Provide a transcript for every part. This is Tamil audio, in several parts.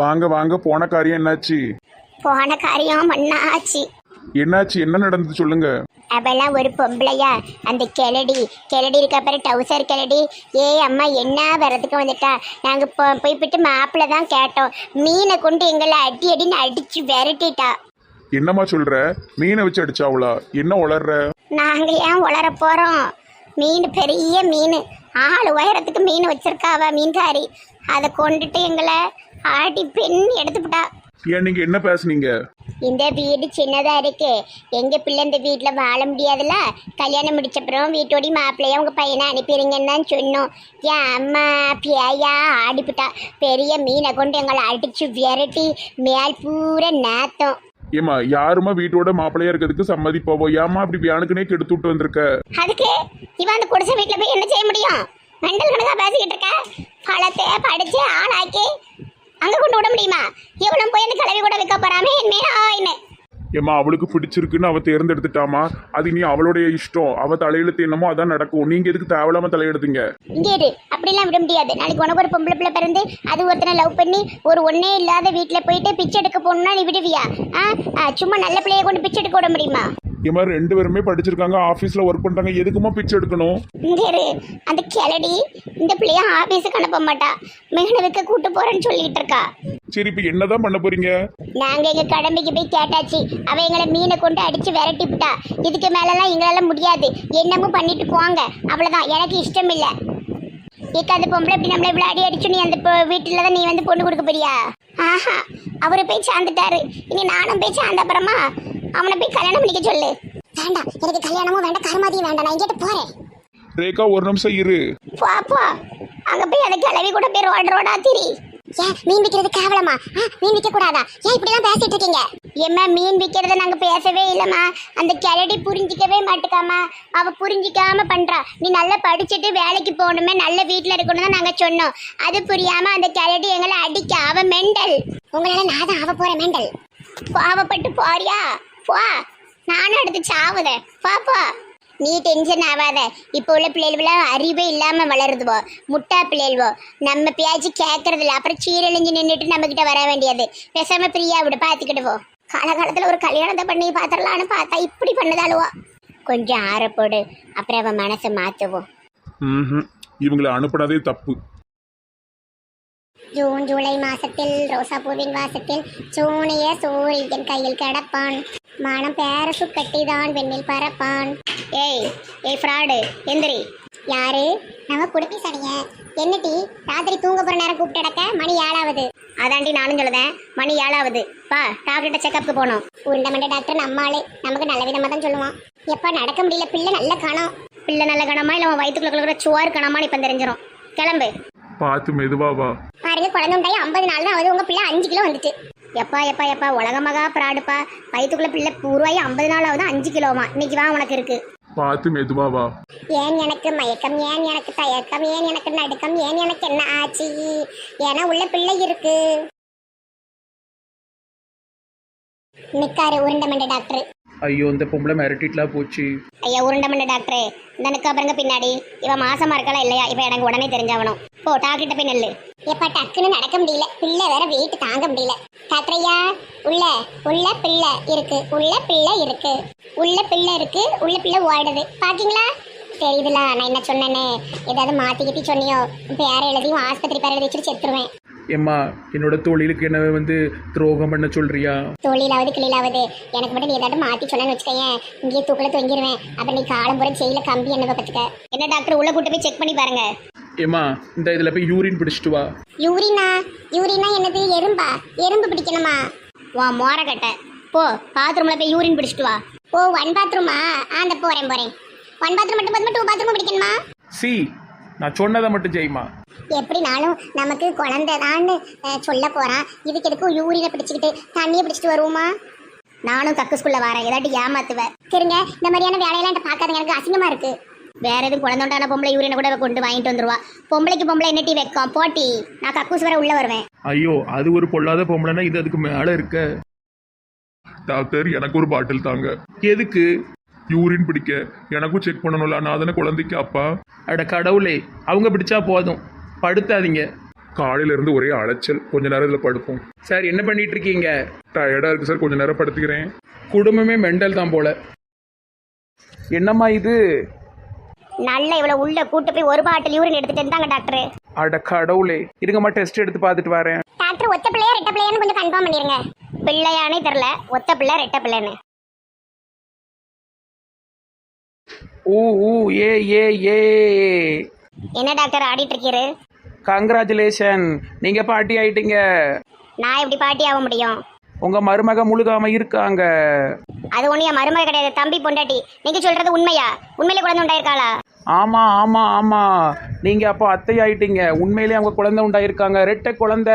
வாங்க வாங்க போன காரியம் என்னாச்சு? போன காரியம் மண்ணாச்சு என்னாச்சு? என்ன நடந்தது சொல்லுங்க. அவெல்லாம் ஒரு பொம்பளையா? அந்த கிளடி கிளடி இருக்க அப்புறம் டவுசர் கிளடி. ஏ அம்மா என்ன வரதுக்கு வந்துட்டா? நாங்க போ போய் போயிட்டு மாப்பிள்ள தான் கேட்டோம். மீனை கொண்டு எங்களை அடி அடின்னு அடிச்சு விரட்டிட்டா. என்னம்மா சொல்ற? மீனை வச்சு அடிச்சாவளா என்ன உளர்ற? நாங்க ஏன் உளர போறோம்? மீன் பெரிய மீன். ஆள் உயரத்துக்கு மீன் வச்சிருக்காவ மீன்காரி? அதை கொண்டுட்டு எங்களை ஆடி பெண் எடுத்துவிட்டா ஏன் நீங்க என்ன பேசுனீங்க? இந்த வீடு சின்னதா இருக்கு. எங்க பிள்ளை இந்த வீட்டுல வாழ முடியாதுல்ல? கல்யாணம் முடிச்சப்புறம் வீட்டோடி மாப்பிள்ளைய உங்க பையனை அனுப்பிடுங்கன்னு தான் சொன்னோம். என் அம்மா பியாயா ஆடிப்புட்டா. பெரிய மீனை கொண்டு எங்களை அடிச்சு விரட்டி மேல் பூரா நாத்தம். ஏமா யாருமா வீட்டோட மாப்பிள்ளையா இருக்கிறதுக்கு சம்மதிப்பாவோ? ஏமா அப்படி வியானுக்குனே கெடுத்து விட்டு வந்திருக்க? அதுக்கு இவன் அந்த குடிசை வீட்டுல போய் என்ன செய்ய முடியும்? மெண்டல் கணக்கா பேசிக்கிட்டு இருக்க? பழத்தை படிச்சு ஆளாக்கி அங்க கொண்டு விட முடியுமா? இவனும் போய் அந்த கிளவி கூட வைக்க போறாமே என் மேல ஆயின்னு ஏமா அவளுக்கு பிடிச்சிருக்குன்னு அவ தேர்ந்தெடுத்துட்டாமா அது நீ அவளுடைய இஷ்டம். அவ தலையெழுத்து என்னமோ அதான் நடக்கும். நீங்க எதுக்கு தேவையில்லாம தலையெடுத்தீங்க இங்கே இரு. அப்படிலாம் விட முடியாது. நாளைக்கு உனக்கு ஒரு பொம்பளை பிள்ளை பிறந்து அது ஒருத்தனை லவ் பண்ணி ஒரு ஒன்னே இல்லாத வீட்டில் போயிட்டு பிச்சை எடுக்க போகணும்னா நீ விடுவியா? ஆ? ஆ, சும்மா நல்ல பிள்ளைய கொண்டு பிச்சை எடுக்க விட முடியுமா? ஏமா ரெண்டு பேருமே படிச்சிருக்காங்க ஆபீஸ்ல ஒர்க் பண்றாங்க. எதுக்குமா பிச்சை எடுக்கணும்? இங்கே இரு. அந்த கிளடி இந்த பிள்ளைய ஆபீஸுக்கு அனுப்ப மாட்டா. மெகனவுக்கு கூட்டு போறேன்னு சொல்லிட்டு இருக்கா. சரி இப்ப என்னதான் பண்ண போறீங்க? நாங்க எங்க கடமைக்கு போய் கேட்டாச்சு. அவ எங்களை மீனை கொண்டு அடிச்சு விரட்டி விட்டா. இதுக்கு மேலலாம் எங்களால முடியாது. என்னமும் பண்ணிட்டு போங்க. அவ்வளவுதான். எனக்கு இஷ்டம் இல்ல. ஏக்கா அந்த பொம்பளை இப்படி நம்மள இவ்வளவு அடி அடிச்சு நீ அந்த பொ- வீட்டுல தான் நீ வந்து பொண்ணு கொடுக்க போறியா? ஆஹா. அவரு போய் சார்ந்துட்டாரு இனி நானும் போய் சார்ந்த அப்புறமா அவனை போய் கல்யாணம் பண்ணிக்க சொல்லு. வேண்டாம். எனக்கு கல்யாணமும் வேண்டாம் கருமாதியும் வேண்டாம். நான் இங்கிட்ட போறேன். ரேகா ஒரு நிமிஷம் இரு. போ போ. அங்க போய் அந்த கிளவி கூட போய் ரோடு ரோடா திரி. ஏன் மீன் விக்கிறது கேவலமா? ஆ, மீன் விற்க கூடாதா? ஏன் இப்படிலாம் பேசிட்டு இருக்கீங்க? ஏம்மா மீன் விற்கிறத நாங்க பேசவே இல்லம்மா. அந்த கிளடி புரிஞ்சிக்கவே மாட்டுக்காமா அவ புரிஞ்சிக்காம பண்றா. நீ நல்லா படிச்சுட்டு வேலைக்கு போகணுமே நல்ல வீட்டுல இருக்கணும் தான் நாங்க சொன்னோம். அது புரியாம அந்த கிளடி எங்களை அடிக்க. அவ மெண்டல். உங்களால நான் தான் அவ போற மெண்டல். பாவப்பட்டு போறியா? போ நானும் அடுத்து சாவுதேன் போ போ நீ டென்ஷன் ஆகாத. இப்போ உள்ள பிள்ளைகளெல்லாம் அறிவே இல்லாம வளருதுவோ முட்டா பிள்ளைகளோ நம்ம பேச்சு கேட்கறதில்ல அப்புறம் சீரழிஞ்சு நின்றுட்டு நம்ம கிட்ட வர வேண்டியது. பேசாமல் பிரியா விட பார்த்துக்கிடுவோம் காலகாலத்தில் ஒரு கல்யாணத்தை பண்ணி பார்த்துடலான்னு பார்த்தா இப்படி பண்ணதாலுவோ கொஞ்சம் ஆறப்போடு அப்புறம் அவன் மனசை மாத்துவோம். இவங்களை அனுப்புனதே தப்பு. ஜூன் ஜூலை மாசத்தில் ரோசாப்பூவின் வாசத்தில் சூனிய சூரியன் கையில் கிடப்பான். மனம் பேரசு கட்டிதான் வெண்ணில் பறப்பான். ஏய் ஏய் ஃப்ராடு எந்திரி. யாரு? நம்ம குடுப்பி சனிய. என்னட்டி ராத்திரி தூங்க போற நேரம் கூப்பிட்டடக்க மணி ஏழாவது. அதாண்டி நானும் சொல்லுதேன் மணி ஏழாவது. பா டாக்டர்கிட்ட செக்கப்புக்கு போனோம் உருண்ட மண்ட டாக்டர் நம்ம நமக்கு நல்ல விதமா தான் சொல்லுவான். எப்ப நடக்க முடியல பிள்ளை நல்ல கணம். பிள்ளை நல்ல கணமா இல்ல அவன் வயிற்றுக்குள்ள இருக்கிற சுவார் கணமான்னு இப்ப தெரிஞ்சிடும் கிளம்பு. பார்த்து மெதுவா வா. பாருங்க குழந்தை உண்டாயி ஐம்பது நாள் தான் ஆகுது. உங்க பிள்ளை அஞ்சு கிலோ வந்துட்டு. எப்பா எப்பா எப்பா உலகமகா பிராடுப்பா. வயிற்றுக்குள்ள பிள்ளை உருவாயி ஐம்பது நாள் ஆகுது அஞ்சு கிலோமா? இன்னைக்கு வா உனக்கு இருக்கு. பார்த்து மெதுவா வா. ஏன் எனக்கு மயக்கம்? ஏன் எனக்கு தயக்கம்? ஏன் எனக்கு நடுக்கம்? ஏன் எனக்கு என்ன ஆச்சு? ஏன்னா உள்ள பிள்ளை இருக்கு. நிக்காரு உருண்டை மண்ட டாக்டர். ஐயோ இந்த பொம்பளை மிரட்டிட்டுலாம் போச்சு. ஐயா உருண்டை மண்ட டாக்டரே. இந்த நிக்கா பாருங்க பின்னாடி. இவ மாசமா இருக்கலாம் இல்லையா? இப்ப எனக்கு உடனே தெரிஞ்சவனும். போ டாக்டர் போய் நெல்லு. எப்ப டக்குன்னு நடக்க முடியல. பிள்ளை வேற வெயிட் தாங்க முடியல. டாக்டர் ஐயா உள்ள உள்ள பிள்ளை இருக்கு. உள்ள பிள்ளை இருக்கு. உள்ள பிள்ளை இருக்கு. உள்ள பிள்ளை ஓடுது. பாத்தீங்களா? தெரியுதுல நான் என்ன சொன்னேன்னு ஏதாவது மாத்தி கிட்டி சொன்னியோ? பேர எழுதியும் ஆஸ்பத்திரி பேர எழுதி வச்சுட்டு செத்துருவேன். ஏம்மா என்னோட தொழிலுக்கு என்ன வந்து துரோகம் பண்ண சொல்றியா? தொழிலாவது கிளியிலாவது எனக்கு மட்டும் நீ ஏதாவது மாத்தி சொன்னேன்னு வச்சுக்கேன் இங்கேயே தூக்கல தொங்கிடுவேன் அப்புறம் நீ காலம் பூரா ஜெயில கம்பி என்ன பத்துக்க என்ன டாக்டர் உள்ள கூட்டு போய் செக் பண்ணி பாருங்க. ஏம்மா இந்த இதில் போய் யூரின் பிடிச்சிட்டு வா. யூரினா யூரினா என்னது? எறும்பா? எறும்பு பிடிக்கணுமா? வா மோரக்கட்டை போ பாத்ரூம்ல போய் யூரின் பிடிச்சிட்டு வா. ஓ ஒன் பாத்ரூமா ஆ அந்த போறேன் போறேன். ஒன் பாத்ரூம் மட்டும் போதுமா? Two bathroom பிடிக்கணுமா? சி நான் சொன்னதை மட்டும் செய்யுமா எப்படினாலும் நமக்கு குழந்தை தான்னு சொல்ல போகிறான் இதுக்கு எதுக்கும் யூரினை பிடிச்சிக்கிட்டு தண்ணியை பிடிச்சிட்டு வருவோமா? நானும் கக்கு ஸ்கூலில் வரேன். ஏதாட்டி ஏமாத்துவேன். சரிங்க இந்த மாதிரியான வேலையெல்லாம் என்கிட்ட பார்க்காதங்க. எனக்கு அசிங்கமா இருக்குது வேற எதுவும் குழந்தை உண்டான பொம்பளை யூரினை கூட கொண்டு வாங்கிட்டு வந்துருவா. பொம்பளைக்கு பொம்பளை என்ன டீ வைக்கும்? போட்டி. நான் கக்கூஸ் வர உள்ளே வருவேன். ஐயோ அது ஒரு பொல்லாத பொம்பளைனா இது அதுக்கு மேலே இருக்க. டாக்டர் எனக்கு ஒரு பாட்டில் தாங்க. எதுக்கு? யூரின் பிடிக்க. எனக்கும் செக் பண்ணணும்ல. நான் தானே குழந்தைக்கு அப்பா. அட கடவுளே அவங்க பிடிச்சா போதும். படுத்தாதீங்க. காலையில இருந்து ஒரே அலைச்சல். கொஞ்ச நேரம் இதுல படுப்போம். சார் என்ன பண்ணிட்டு இருக்கீங்க டயர்டா இருக்கு சார். கொஞ்ச நேரம் படுத்துக்கிறேன். குடும்பமே மெண்டல் தான் போல. என்னம்மா இது? நல்ல இவ்வளவு உள்ள கூட்டு போய் ஒரு பாட்டில் யூரின் எடுத்துட்டு இருந்தாங்க டாக்டர் அட கடவுளே. இருங்கம்மா டெஸ்ட் எடுத்து பார்த்துட்டு வரேன். டாக்டர் ஒத்த பிள்ளையா ரெட்ட பிள்ளையான்னு கொஞ்சம் கன்ஃபார்ம் பண்ணிருங்க. பிள்ளையானே தெரியல ஒத்த பிள்ளை ரெட்ட பிள்ளைன்னு. ஊ ஊ ஏ ஏ ஏ. என்ன டாக்டர் ஆடிட்டு இருக்கீரு? கங்க்ராச்சுலேஷன் நீங்க பாட்டி ஆயிட்டீங்க. நான் எப்படி பாட்டி ஆக முடியும்? உங்க மருமக முழுகாம இருக்காங்க. அது ஒண்ணு என் மருமக கிடையாது தம்பி பொண்டாட்டி. நீங்க சொல்றது உண்மையா? உண்மையிலே குழந்தை உண்டாயிருக்காளா? ஆமா ஆமா ஆமா. நீங்க அப்போ அத்தை ஆயிட்டீங்க. உண்மையிலேயே அவங்க குழந்தை உண்டாயிருக்காங்க. ரெட்டை குழந்தை.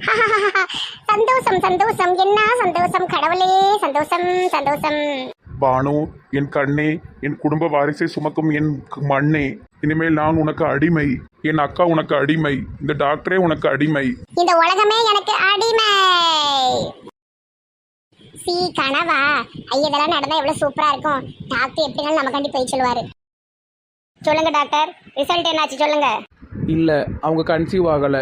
சந்தோஷம் சந்தோஷம். என்ன சந்தோஷம்? கடவுளே சந்தோஷம் சந்தோஷம். பானு என் கண்ணே என் குடும்ப வாரிசை சுமக்கும் என் மண்ணே இனிமேல் நான் உனக்கு அடிமை. என் அக்கா உனக்கு அடிமை. இந்த டாக்டரே உனக்கு அடிமை. இந்த உலகமே எனக்கு அடிமை. சி கனவா. ஐயா இதெல்லாம் நடந்தா எவ்வளவு சூப்பரா இருக்கும். டாக்டர் எப்படினாலும் நமக்காண்டி போய் சொல்லுவாரு. சொல்லுங்க டாக்டர். ரிசல்ட் என்னாச்சு சொல்லுங்க. இல்ல அவங்க கன்சீவ் ஆகல.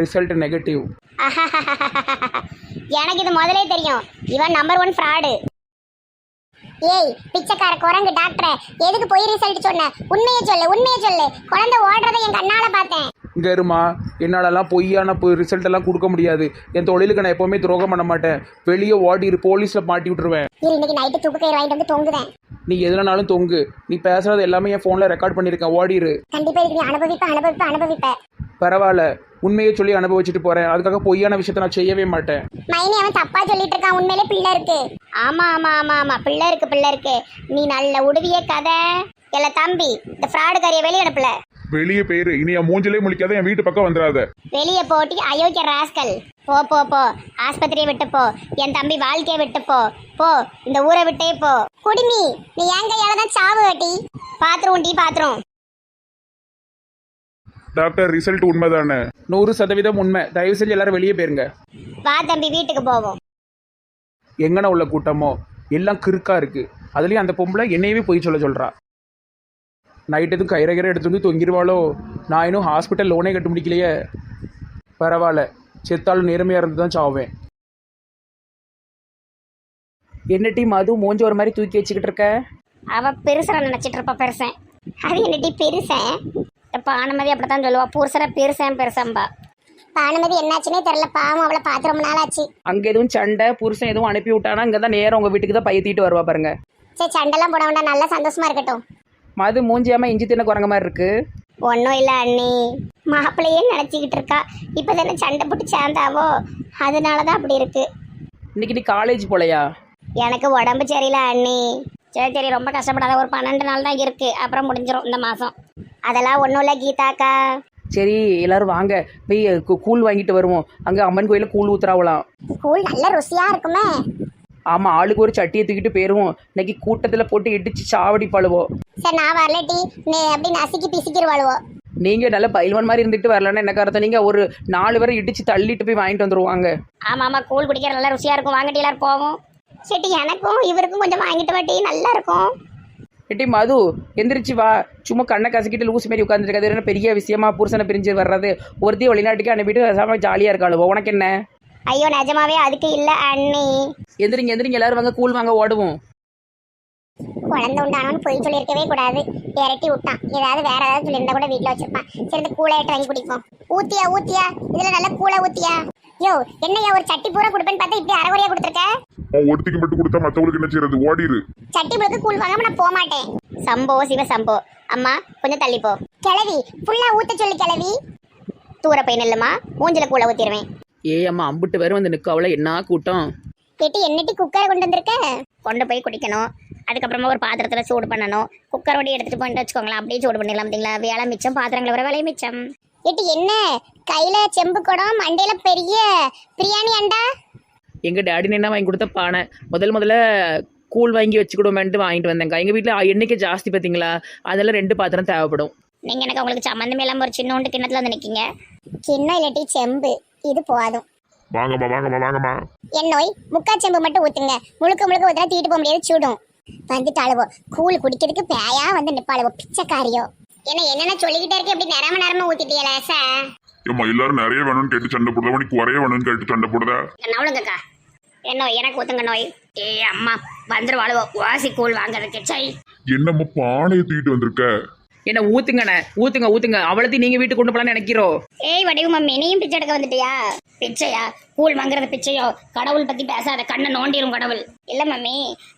ரிசல்ட் நெகட்டிவ் எனக்கு இது முதலே தெரியும். இவன் நம்பர் ஒன் ஃப்ராடு ஏய் பிச்சைக்கார குரங்கு டாக்டர் எதுக்கு போய் ரிசல்ட் சொன்ன? உண்மையை சொல்லு உண்மையை சொல்லு. குழந்தை ஓடுறதை என் கண்ணால பார்த்தேன். இங்க இருமா என்னாலலாம் பொய்யான ரிசல்ட் எல்லாம் கொடுக்க முடியாது. என் தொழிலுக்கு நான் எப்பவுமே துரோகம் பண்ண மாட்டேன். வெளியே ஓடிரு போலீஸ்ல மாட்டி விட்டுருவேன். இன்னைக்கு நைட்டு தூக்கு கயிறு வாங்கிட்டு வந்து தொங்குதேன் நீ எதுனாலும் தொங்கு. நீ பேசுறது எல்லாமே என் ஃபோனில் ரெக்கார்ட் பண்ணியிருக்கேன். ஓடிரு கண்டிப்பா இதுக்கு நீ அனுபவிப்ப அனுபவிப்ப அனுபவிப்ப. பரவாயில்ல. உண்மையை சொல்லி அனுபவிச்சுட்டு போறேன். அதுக்காக பொய்யான விஷயத்த நான் செய்யவே மாட்டேன். மைனி அவன் தப்பா சொல்லிட்டு இருக்கான் உண்மையிலே பிள்ளை இருக்கு. ஆமா ஆமா ஆமா ஆமா. பிள்ளை இருக்கு பிள்ளை இருக்கு. நீ நல்ல உடுவிய கதை. இல்ல தம்பி இந்த ஃப்ராடு கறிய வெளிய அனுப்பல. வெளியே பேரு. இனி என் மூஞ்சிலே முழிக்காத என் வீட்டு பக்கம் வந்துடாத வெளிய போட்டி அயோக்கிய ராஸ்கல். போ போ போ. ஆஸ்பத்திரியை விட்டு போ. என் தம்பி வாழ்க்கையை விட்டு போ. போ. இந்த ஊரை விட்டே போ. குடிமி நீ என் கையால தான் சாவு கட்டி. பாத்ரூம் டீ பாத்ரூம். டாக்டர் ரிசல்ட் உண்மைதானே? நூறு சதவீதம் உண்மை. தயவு செஞ்சு எல்லாரும் வெளியே போயிருங்க. வா தம்பி வீட்டுக்கு போவோம். எங்கன உள்ள கூட்டமோ? எல்லாம் கிறுக்கா இருக்கு. அதுலயும் அந்த பொம்பளை என்னையவே பொய் சொல்ல சொல்றா. நைட் எதுவும் கயிறை கயிறை எடுத்து வந்து தொங்கிடுவாளோ நான் இன்னும் ஹாஸ்பிட்டல் லோனே கட்ட முடிக்கலையே. பரவாயில்ல. செத்தாலும் நேர்மையாக இருந்து தான் சாவேன். என்ன டீ மது மூஞ்சி ஒரு மாதிரி தூக்கி வச்சுக்கிட்டு இருக்க? அவ பெருசரை நினைச்சிட்டு இருப்பா பெருசன் அது என்னடி பெருசன் பானுமதி அப்படித்தான் சொல்லுவா. புருஷரை பெருசன் பெருசம்பா. பானுமதி என்னாச்சுன்னே தெரியல. பாவம் அவளை பார்த்து ரொம்ப நாள் ஆச்சு அங்கே எதுவும் சண்டை புருஷன் எதுவும் அனுப்பி விட்டானா இங்கே தான் நேரம் உங்கள் வீட்டுக்கு தான் பையத்திட்டு வருவா பாருங்க. சரி சண்டெல்லாம் போட வேண்டாம். நல்லா சந்தோஷமா இருக்கட்டும். மது மூஞ்சியாம இஞ்சி தின்ன குரங்க மாதிரி இருக்கு. ஒன்றும் இல்லை அண்ணி. மாப்பிள்ளையே நினச்சிக்கிட்டு இருக்கா. இப்போ தானே சண்டை போட்டு சேர்ந்தாவோ? அதனால தான் அப்படி இருக்கு. இன்னைக்கு நீ காலேஜ் போலையா? எனக்கு உடம்பு சரியில்லை அண்ணி. சரி சரி ரொம்ப கஷ்டப்படாத. ஒரு பன்னெண்டு நாள் தான் இருக்கு. அப்புறம் முடிஞ்சிரும் இந்த மாதம் அதெல்லாம் ஒன்றும் இல்லை கீதாக்கா. சரி எல்லாரும் வாங்க. போய் கூ- கூழ் வாங்கிட்டு வருவோம். அங்கே அம்மன் கோயிலில் கூழ் ஊத்துறாவலாம் கூழ் நல்ல ருசியாக இருக்குமே. ஆமாம் ஆளுக்கு ஒரு சட்டியை தூக்கிட்டு போயிருவோம். இன்னைக்கு கூட்டத்தில் போட்டு இடிச்சு சாவடி பழுவோம் சரி நான் வரலட்டி நீ அப்படி நசுக்கி பிசிக்கிடுவாளுவோ நீங்கள் நல்ல பயில்வான் மாதிரி இருந்துட்டு வரலன்னா என்ன கருத்து நீங்கள் ஒரு நாலு பேரை இடிச்சு தள்ளிட்டு போய் வாங்கிட்டு வந்துருவாங்க ஆமாம் ஆமாம் கூழ் குடிக்கிற நல்லா ருசியாக இருக்கும். வாங்கட்டி எல்லாரும் போவோம். சரி எனக்கும் இவருக்கும் கொஞ்சம் வாங்கிட்டு வாட்டி நல்லா இருக்கும் எட்டி மது எந்திரிச்சு வா. சும்மா கண்ணை கசக்கிட்டு லூஸ் மாரி உட்காந்துருக்காது என்ன பெரிய விஷயமா? புருஷனை பிரிஞ்சு வர்றது. ஒருத்தையும் வெளிநாட்டுக்கு அனுப்பிட்டு பேசாம ஜாலியாக இருக்காளுவோ. உனக்கு என்ன? ஐயோ நிஜமாவே அதுக்கு இல்லை அண்ணி. எந்திரிங்க எந்திரிங்க. எல்லாரும் வாங்க கூழ் வாங்க ஓடுவோம். குழந்தை உண்டானு பொய் சொல்லியிருக்கவே கூடாது. விரட்டி விட்டான். ஏதாவது வேற ஏதாவது சொல்லியிருந்தா கூட வீட்டில் வச்சிருப்பான். சரி கூலாயிட்டு வாங்கி குடிப்போம். ஊத்தியா ஊத்தியா? இதுல நல்ல கூலை ஊத்தியா? யோ என்னையா ஒரு சட்டி பூரா கொடுப்பேன்னு பார்த்தா இப்படி அரைகுறையா கொடுத்துருக்க? அவன் ஒருத்திக்கு மட்டும் கொடுத்தா மற்றவங்களுக்கு என்ன செய்யறது? ஓடிரு. சட்டி புழுக்கு கூழ் வாங்காம நான் போக மாட்டேன். சம்போ சிவ சம்போ. அம்மா கொஞ்சம் தள்ளி போ. கிளவி ஃபுல்லா ஊத்த சொல்லு கிளவி தூர போய் நில்லுமா? மூஞ்சில கூழ ஊத்திடுவேன் ஏ அம்மா அம்பிட்டு வரும் வந்து நிற்க அவளை என்ன கூட்டம்? கேட்டு என்னட்டி குக்கரை கொண்டு வந்திருக்க? கொண்டு போய் குடிக்கணும். அதுக்கப்புறமா ஒரு பாத்திரத்துல சூடு பண்ணணும். குக்கரோட எடுத்துட்டு போயிட்டு வச்சுக்கோங்களேன். அப்படியே சூடு பண்ணிடலாம் பார்த்தீங்களா? வேலை மிச்சம் பாத்திரங்களை வர வேலை மிச்சம். ஏட்டி என்ன? கையில செம்பு குடம் மண்டையில பெரிய பிரியாணி அண்டா? எங்கள் டேடி என்ன வாங்கி கொடுத்த? பானை. முதல் முதல்ல கூழ் வாங்கி வச்சுக்கிடுவோமேன்ட்டு வாங்கிட்டு வந்தேங்க எங்கள் வீட்டில் எண்ணிக்கை ஜாஸ்தி பார்த்தீங்களா அதெல்லாம் ரெண்டு பாத்திரம் தேவைப்படும். நீங்க எனக்கு உங்களுக்கு சம்மந்தமே இல்லாம ஒரு சின்னோண்டு கிண்ணத்துல வந்து நிக்கீங்க. கிண்ணம் இல்லாட்டி செம்பு. இது போதும். வாங்கம்மா வாங்கம்மா வாங்கம்மா. என் நோய் முக்கா செம்பு மட்டும் ஊத்துங்க. முழுக்க முழுக்க ஊத்துனா தீட்டு போக முடியாது சுடும். வந்துட்டு அழுவோ. கூழ் குடிக்கிறதுக்கு பேயா வந்து நிப்பாளுவோ பிச்சைக்காரியோ. என்ன என்னென்ன சொல்லிக்கிட்டே இருக்கு? எப்படி நிறம நிறம ஊத்திட்டியல சார் ஏம்மா எல்லாரும் நிறைய வேணும்னு கேட்டு சண்டை போடுதா உனக்கு குறைய வேணும்னு கேட்டு சண்டை போடுதா நவளுங்கக்கா என்ன எனக்கு ஊத்துங்க நோய்? ஏ அம்மா வந்துருவாளுவோ வாசி கூழ் வாங்குறதுக்கு சை என்னம்மா பானையை தூக்கிட்டு வந்திருக்க? என்ன ஊத்துங்கண்ணே ஊத்துங்க ஊத்துங்க. அவ்வளோத்தையும் நீங்கள் வீட்டுக்கு கொண்டு போகலான்னு நினைக்கிறோம் ஏய் வடிவு மம்மி நீயும் பிச்சை எடுக்க வந்துட்டியா? பிச்சையா? கூழ் வாங்குறது பிச்சையோ? கடவுள் பத்தி பேசாத கண்ணை நோண்டிரும் கடவுள். இல்ல மம்மி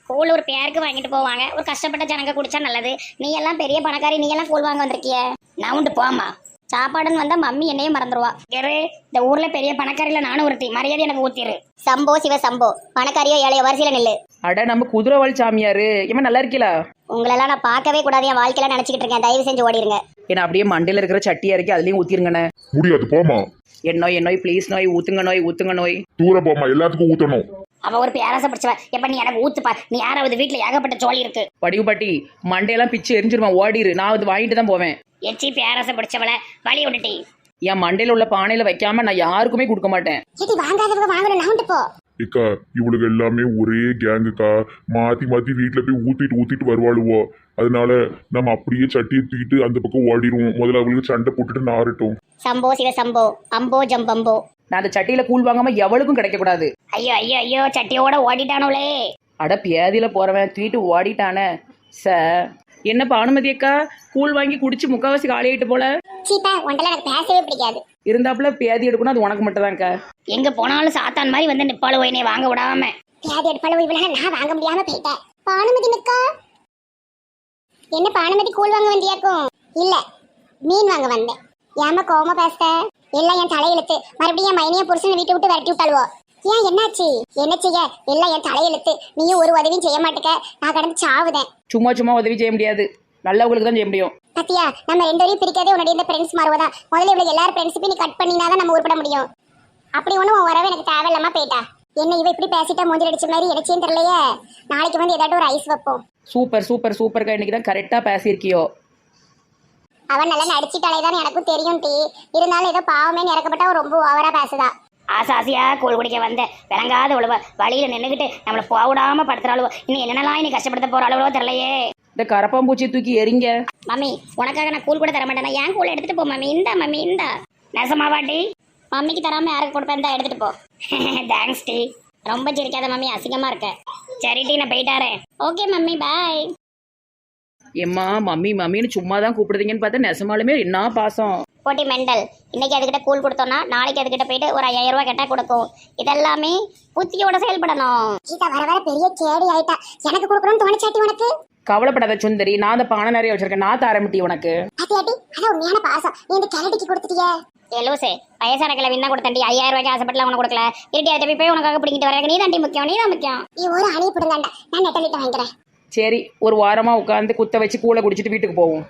கூழ் ஒரு பேருக்கு வாங்கிட்டு போவாங்க. ஒரு கஷ்டப்பட்ட ஜனங்க குடிச்சா நல்லது. நீ எல்லாம் பெரிய பணக்காரி நீ எல்லாம் கூழ் வாங்க வந்திருக்கிய. நான் உண்டு போமா சாப்பாடுன்னு வந்தா மம்மி என்னையும் மறந்துருவா. கேரு இந்த ஊர்ல பெரிய பணக்காரில நானும் ஒருத்தி. மரியாதை எனக்கு ஊத்திரு. சம்போ சிவ சம்போ. பணக்காரியோ ஏழையோ வரிசையில நில்லு. அட நம்ம குதிரைவாள் சாமியாரு. ஏமா நல்லா இருக்கீங்களா உங்களெல்லாம் நான் பார்க்கவே கூடாது. என் வாழ்க்கையில நினைச்சுக்கிட்டு இருக்கேன். தயவு செஞ்சு ஓடிருங்க. ஏன்னா அப்படியே மண்டையில் இருக்கிற சட்டியா இருக்கு அதுலேயும் ஊற்றிருங்கண்ணே முடியாது போமா என்னோய் என்னோய் ப்ளீஸ் நோய் ஊத்துங்க நோய் ஊத்துங்க நோய். தூர போமா எல்லாத்துக்கும் ஊத்தணும். அவ ஒரு பேராசை பிடிச்சவ. எப்ப நீ எனக்கு ஊத்துப்பா நீ யாராவது வீட்டுல ஏகப்பட்ட சோழி இருக்கு. வடிவு பாட்டி மண்டையெல்லாம் பிச்சு எரிஞ்சிருமா ஓடிரு. நான் அது வாங்கிட்டு தான் போவேன். எச்சி பேராசை பிடிச்சவள வழி விட்டுட்டி என் மண்டையில் உள்ள பானையில் வைக்காம நான் யாருக்குமே கொடுக்க மாட்டேன். இது வாங்காதவங்க வாங்கணும் நவுண்டு போ. இக்கா இவளுக்கு எல்லாமே ஒரே கேங்குக்கா. மாத்தி மாத்தி வீட்டுல போய் ஊத்திட்டு ஊத்திட்டு வருவாளுவோ. அதனால நம்ம அப்படியே சட்டியை தூக்கிட்டு அந்த பக்கம் ஓடிடுவோம். முதல்ல அவளுக்கு சண்டை போட்டுட்டு நாரட்டும் சம்போ சிவ சம்போ அம்போ ஜம்பம்போ. நான் அந்த சட்டியில் கூழ் வாங்காம எவளுக்கும் கிடைக்கக்கூடாது. ஐயோ ஐயோ ஐயோ சட்டியோட ஓடிட்டானோலே. அட பியாதியில் போகிறவன் தூக்கிட்டு ஓடிட்டானே. சார் என்னப்பா அனுமதி அக்கா? கூழ் வாங்கி குடிச்சு முக்காவாசி காலியாயிட்டு போல. சீப்பா உண்டல எனக்கு பேசவே பிடிக்காது. இருந்தாப்புல பேதி எடுக்கணும் அது உனக்கு மட்டும் தான்க்கா எங்க போனாலும் சாத்தான் மாதிரி வந்து நிப்பாளு என்னை வாங்க விடாம. பேதி எடுப்பாளு இவ்வளவு நான் வாங்க முடியாம போயிட்டேன். பானுமதி நிக்கா என்ன பானுமதி கூழ் வாங்க வந்தியாக்கும்? இல்ல மீன் வாங்க வந்தேன். ஏமா கோவமா பேசுத எல்லாம் என் தலையெழுத்து. மறுபடியும் என் மைனிய புருஷனை வீட்டை விட்டு விரட்டி விட்டாளுவோ? ஏன் என்னாச்சு? என்ன செய்ய? எல்லாம் என் தலையெழுத்து. நீயும் ஒரு உதவியும் செய்ய மாட்டேக்க. நான் கடந்து சாவுதேன். சும்மா சும்மா உதவி செய்ய முடியாது. நல்லவங்களுக்கு தான் செய்ய முடியும். பத்தியா நம்ம ரெண்டு வரையும் பிரிக்காதே உன்னுடைய இந்த ஃப்ரெண்ட்ஸ் மாறுவதா? முதல்ல இவ்வளவு எல்லாரும் ஃப்ரெண்ட்ஸுமே நீ கட் பண்ணினா தான் நம்ம உருப்பட முடியும். அப்படி ஒன்றும் உன் வரவே எனக்கு தேவையில்லாம போயிட்டா? என்ன இவ இப்படி பேசிட்டா மூஞ்சி அடிச்ச மாதிரி எனச்சேன்னு தெரியலையே? நாளைக்கு வந்து ஏதாட்டும் ஒரு ஐஸ் வைப்போம். சூப்பர் சூப்பர் சூப்பர்க்கா இன்னைக்கு தான் கரெக்டாக பேசியிருக்கியோ? அவன் நல்லா நடிச்சிட்டாலே தான் எனக்கும் தெரியும் டி. இருந்தாலும் ஏதோ பாவமே இறக்கப்பட்டா ரொம்ப ஓவரா பேசுதா. ஆசாசியா கூழ் குடிக்க வந்த விளங்காத உழுவ வழியில நின்றுகிட்டு நம்மளை போவிடாம படுத்துறாளுவோ. இன்னும் என்னென்னலாம் இனி கஷ்டப்படுத்த போற அளவோ தெரியலையே. இந்த கரப்பாம்பூச்சி தூக்கி எரிங்க மம்மி உனக்காக நான் கூழ் கூட தர மாட்டேன்? ஏன் கூழ் எடுத்துட்டு போ மம்மி? இந்தா மம்மி இந்தா. நெசமாவாட்டி மம்மிக்கு தராம யாருக்கு கொடுப்பேன் இந்தா எடுத்துட்டு போ. Thanks D. ரொம்ப சிரிக்காத மம்மி அசிங்கமா இருக்க. சரி டி நான் போயிட்டாரேன் ஓகே மம்மி பாய் எம்மா மம்மி மம்மின்னு சும்மா தான் கூப்பிடுதீங்கன்னு பார்த்தா நெசமாலுமே என்ன பாசம்? போட்டி மெண்டல். இன்னைக்கு அதுக்கிட்ட கூழ் கொடுத்தோம்னா நாளைக்கு அதுக்கிட்ட போயிட்டு ஒரு ஐயாயிரம் ரூபாய் கேட்டா கொடுக்கும். இதெல்லாமே புத்தியோட செயல்படணும். கீதா வர வர பெரிய கேடி ஆயிட்டா. எனக்கு கொடுக்கணும்னு தோணிச்சாட்டி உனக்கு? கவலைப்படாத சுந்தரி நான் அந்த பானை நிறைய வச்சிருக்கேன். நான் தாரமிட்டி உனக்கு. பாத்தியாட்டி அதான் உண்மையான பாசம். நீ இந்த கிளடிக்கு கொடுத்துட்டியே. ஏ லூசே வயசான கிளவி தான் கொடுத்தண்டி ஐயாயிரம் ரூபாய்க்கு ஆசைப்பட்டு உனக்கு கொடுக்கல. இருட்டி அதை போய் உனக்காக பிடிக்கிட்டு வரக்கு நீ தாண்டி முக்கியம் நீ தான் முக்கியம். நீ ஒரு அணி பிடுங்கண்டா. நான் நெட்டலிட்ட வாங்கிக்கிறேன். சரி ஒரு வாரமாக உட்காந்து குத்த வச்சு கூழை குடிச்சிட்டு வீட்டுக்கு போவோம்.